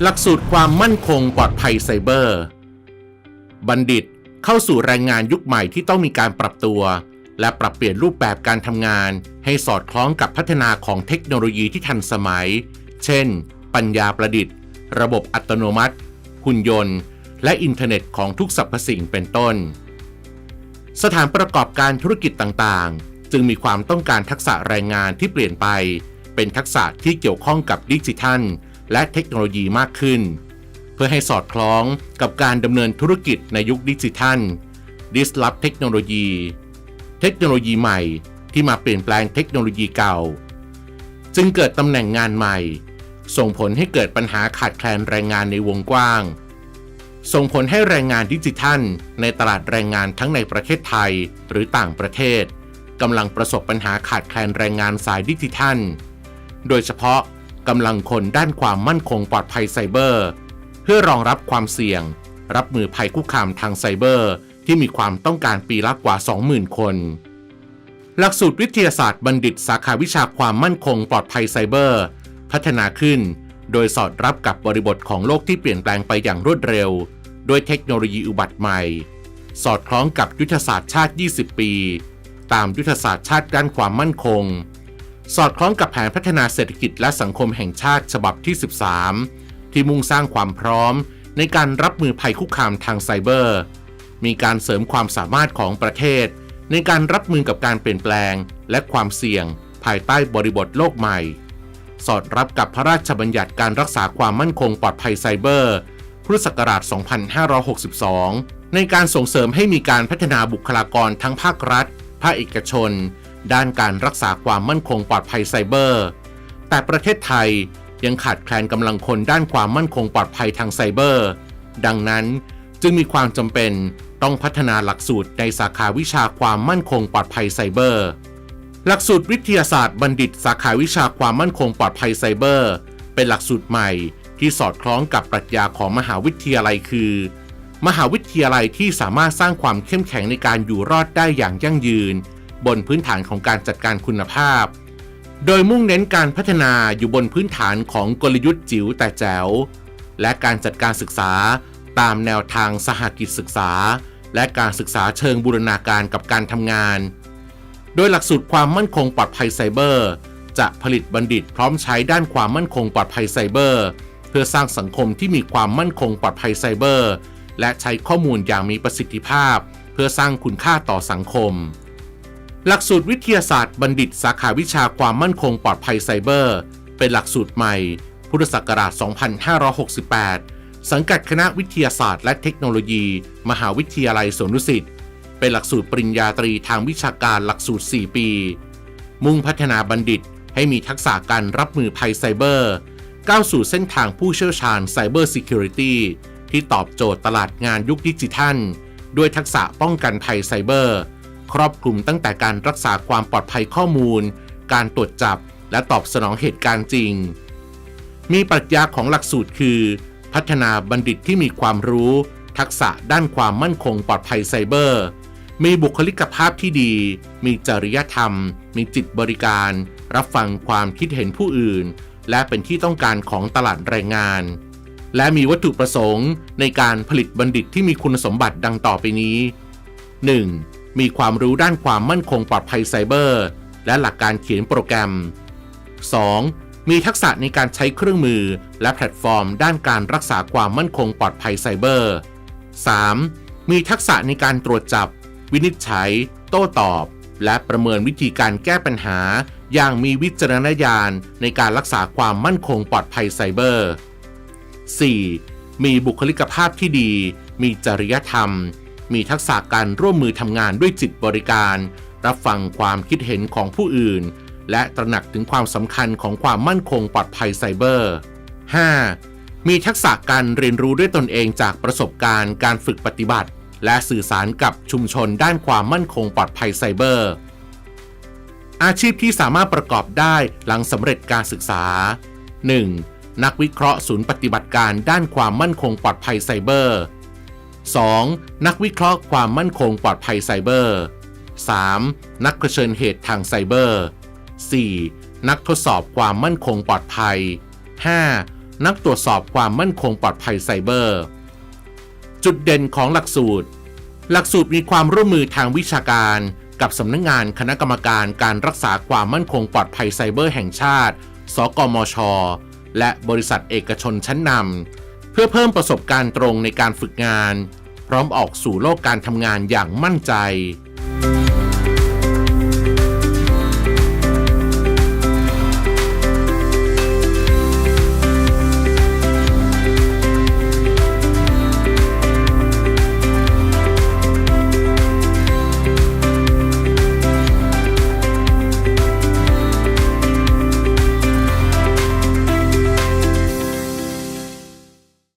หลักสูตรความมั่นคงปลอดภัยไซเบอร์ บัณฑิตเข้าสู่แรงงานยุคใหม่ที่ต้องมีการปรับตัว และปรับเปลี่ยนรูปแบบการทำงาน ให้สอดคล้องกับพัฒนาของเทคโนโลยีที่ทันสมัย เช่น ปัญญาประดิษฐ์ ระบบอัตโนมัติ หุ่นยนต์ และอินเทอร์เน็ตของทุกสรรพสิ่งเป็นต้น สถานประกอบการธุรกิจต่างๆ จึงมีความต้องการทักษะแรงงานที่เปลี่ยนไป เป็นทักษะที่เกี่ยวข้องกับดิจิทัล และเทคโนโลยีมากขึ้น เพื่อให้สอดคล้องกับการดำเนินธุรกิจในยุคดิจิทัล disrupt เทคโนโลยี เทคโนโลยีใหม่ที่มาเปลี่ยนแปลงเทคโนโลยีเก่า จึงเกิดตำแหน่งงานใหม่ ส่งผลให้เกิดปัญหาขาดแคลนแรงงานในวงกว้าง ส่งผลให้แรงงานดิจิทัล ในตลาดแรงงานทั้งในประเทศไทยหรือต่างประเทศกำลังประสบปัญหาขาดแคลนแรงงานสายดิจิทัล โดยเฉพาะ กำลังคนด้านความมั่นคงปลอดภัยไซเบอร์ เพื่อรองรับความเสี่ยง รับมือภัยคุกคามทางไซเบอร์ ที่มีความต้องการปีละกว่า 20,000 คน หลักสูตรวิทยาศาสตร์บัณฑิตสาขาวิชาความมั่นคงปลอดภัยไซเบอร์ พัฒนาขึ้น โดยสอดรับกับบริบทของโลกที่เปลี่ยนแปลงไปอย่างรวดเร็ว ด้วยเทคโนโลยีอุบัติใหม่ สอดคล้องกับยุทธศาสตร์ชาติ 20 ปี ตามยุทธศาสตร์ชาติด้านความมั่นคง สอดคล้องกับแผนพัฒนาเศรษฐกิจและสังคมแห่งชาติฉบับที่ 13 ที่มุ่งสร้างความพร้อม ในการรับมือภัยคุกคามทางไซเบอร์ มีการเสริมความสามารถของประเทศ ในการรับมือกับการเปลี่ยนแปลง และความเสี่ยง ภายใต้บริบทโลกใหม่ สอดรับกับพระราชบัญญัติการรักษาความมั่นคงปลอดภัยไซเบอร์ พุทธศักราช 2562 ในการส่งเสริมให้มีการพัฒนาบุคลากรทั้งภาครัฐ ภาคเอกชน ด้านการรักษาความมั่นคงปลอดภัยไซเบอร์ แต่ประเทศไทยยังขาดแคลนกำลังคนด้านความมั่นคงปลอดภัยทางไซเบอร์ ดังนั้นจึงมีความจำเป็นต้องพัฒนาหลักสูตรในสาขาวิชาความมั่นคงปลอดภัยไซเบอร์ หลักสูตรวิทยาศาสตร์บัณฑิต สาขาวิชาความมั่นคงปลอดภัยไซเบอร์ เป็นหลักสูตรใหม่ที่สอดคล้องกับปรัชญาของมหาวิทยาลัยคือ มหาวิทยาลัยที่สามารถสร้างความเข้มแข็งในการอยู่รอดได้อย่างยั่งยืน บนพื้นฐานของการจัดการคุณภาพ โดยมุ่งเน้นการพัฒนาอยู่บนพื้นฐานของกลยุทธ์จิ๋วแต่แจ๋ว และการจัดการศึกษาตามแนวทางสหกิจศึกษา และการศึกษาเชิงบูรณาการกับการทำงาน โดยหลักสูตรความมั่นคงปลอดภัยไซเบอร์ จะผลิตบัณฑิตพร้อมใช้ด้านความมั่นคงปลอดภัยไซเบอร์ เพื่อสร้างสังคมที่มีความมั่นคงปลอดภัยไซเบอร์ และใช้ข้อมูลอย่างมีประสิทธิภาพ เพื่อสร้างคุณค่าต่อสังคม หลักสูตรวิทยาศาสตร์บัณฑิตสาขาวิชาความมั่นคงปลอดภัยไซเบอร์ เป็นหลักสูตรใหม่ พุทธศักราช 2568 สังกัดคณะวิทยาศาสตร์และเทคโนโลยี มหาวิทยาลัยสวนดุสิต เป็นหลักสูตรปริญญาตรีทางวิชาการหลักสูตร 4 ปี มุ่งพัฒนาบัณฑิตให้มีทักษะการรับมือภัยไซเบอร์ ก้าวสู่เส้นทางผู้เชี่ยวชาญไซเบอร์ซิเคียวริตี้ที่ตอบโจทย์ตลาดงานยุคดิจิทัล ด้วยทักษะป้องกันภัยไซเบอร์ ครอบคลุมตั้งแต่การรักษาความปลอดภัยข้อมูล การตรวจจับ และตอบสนองเหตุการณ์จริง มีปรัชญาของหลักสูตรคือ พัฒนาบัณฑิตที่มีความรู้ ทักษะด้านความมั่นคงปลอดภัยไซเบอร์ มีบุคลิกภาพที่ดี มีจริยธรรม มีจิตบริการ รับฟังความคิดเห็นผู้อื่น และเป็นที่ต้องการของตลาดแรงงาน และมีวัตถุประสงค์ในการผลิตบัณฑิตที่มีคุณสมบัติดังต่อไปนี้ 1. มีความรู้ด้านความมั่นคงปลอดภัยไซเบอร์ และหลักการเขียนโปรแกรม 2. มีทักษะในการใช้เครื่องมือ และแพลตฟอร์ม ด้านการรักษาความมั่นคงปลอดภัยไซเบอร์ 3. มีทักษะในการตรวจจับ วินิจฉัย โต้ตอบ และประเมินวิธีการแก้ปัญหา อย่างมีวิจารณญาณในการรักษาความมั่นคงปลอดภัยไซเบอร์ 4. มีบุคลิกภาพที่ดี มีจริยธรรม มีทักษะการร่วมมือทำงานด้วยจิตบริการ รับฟังความคิดเห็นของผู้อื่น และตระหนักถึงความสำคัญของความมั่นคงปลอดภัยไซเบอร์ 5. มีทักษะการเรียนรู้ด้วยตนเองจากประสบการณ์การฝึกปฏิบัติ และสื่อสารกับชุมชนด้านความมั่นคงปลอดภัยไซเบอร์ อาชีพที่สามารถประกอบได้หลังสำเร็จการศึกษา 1. นักวิเคราะห์ศูนย์ปฏิบัติการด้านความมั่นคงปลอดภัยไซเบอร์ 2. นักวิเคราะห์ความมั่นคงปลอดภัยไซเบอร์ 3. นักเผชิญเหตุทางไซเบอร์ 4. นักทดสอบความมั่นคงปลอดภัย 5. นักตรวจสอบความมั่นคงปลอดภัยไซเบอร์ จุดเด่นของหลักสูตร หลักสูตรมีความร่วมมือทางวิชาการ กับสำนักงงานคณะกรรมการการรักษาความมั่นคงปลอดภัยไซเบอร์แห่งชาติ สกมช และบริษัทเอกชนชั้นนำ เพื่อเพิ่มประสบการณ์ตรงในการฝึกงาน พร้อมออกสู่โลกการทำงานอย่างมั่นใจ